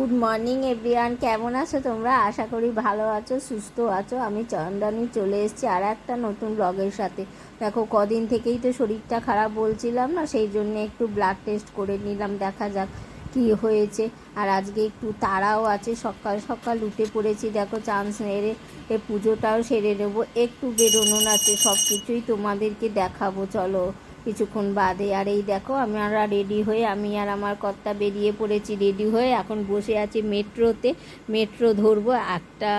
Good morning, everyone. কেমন আছো তোমরা? আশা করি ভালো আছো, সুস্থ আছো। আমি চন্দনী চলে এসেছি আর একটা নতুন ব্লগের সাথে। দেখো, কদিন থেকেই তো শরীরটা খারাপ বলছিলাম না, সেই জন্য একটু ব্লাড টেস্ট করে নিলাম, দেখা যাক কি হয়েছে। আর আজকে একটু তাড়াও আছে, সকাল সকাল উঠে পড়েছি। দেখো চান্স নেড়ে এ পুজোটাও সেরে নেব। একটু বেরোনো আছে সব কিছুই তোমাদেরকে দেখাবো, চলো। কিছুক্ষণ বাদে, আর এই দেখো আমরা রেডি হয়ে, আমি আর আমার কর্তা বেরিয়ে পড়েছি রেডি হয়ে এখন বসে আছি মেট্রোতে। মেট্রো ধরবো একটা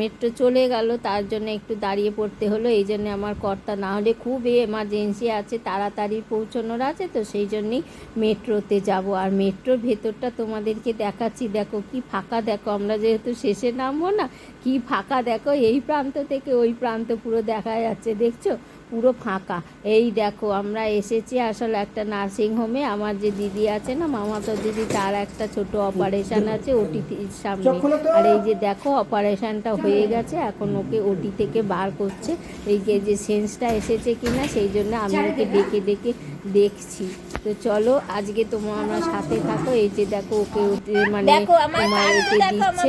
মেট্রো চলে গেল, তার জন্য একটু দাঁড়িয়ে পড়তে হলো, এই জন্য আমার কর্তা না হলে খুব এমার্জেন্সি আছে, তাড়াতাড়ি পৌঁছানোর আছে, তো সেই জন্যই মেট্রোতে যাব। আর মেট্রোর ভেতরটা তোমাদেরকে দেখাচ্ছি, দেখো কি ফাঁকা, দেখো আমরা যেহেতু শেষে নামবো না, কি ফাঁকা, দেখো এই প্রান্ত থেকে ওই প্রান্ত, পুরো দেখা যাচ্ছে, দেখছ? পুরো ফাঁকা। এই দেখো আমরা এসেছি আসলে একটা নার্সিং হোমে আমার যে দিদি আছে না মামাতো দিদি তার একটা ছোট অপারেশন আছে ওটি সামনে। আর এই যে দেখো অপারেশনটা হয়ে গেছে এখন ওকে ওটি থেকে বার করছে। এই যে যে সেন্সটা এসেছে কিনা সেই জন্য আমি ওকে ডেকে ডেকে দেখছি। তো চলো আজকে তোমার আমরা সাথে থাকো। এই যে দেখো ওকে ওতে- মানে আমার তোমার এতে আমার দিচ্ছে।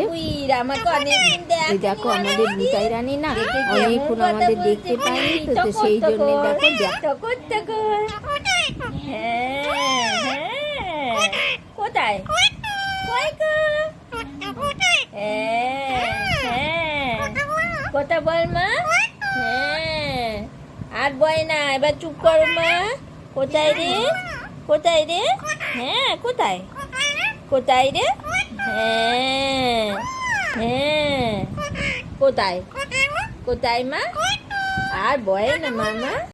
এই দেখো আমাদের বুতাই রানী না অনেকক্ষণ আমাদের দেখতে পাইনি তো সেই জন্য দেখো তখন তখন হ্যাঁ হ্যাঁ। কোথায়? হ্যাঁ হ্যাঁ। কথা বল মা। হ্যাঁ। আর বয় না, এবার চুপ করো মা। কোথায় রে? কোথায় রে? হ্যাঁ কোথায়? কোথায় রে? হ্যাঁ হ্যাঁ। কোথায়? কোথায় মা? আর বয় না, মামা।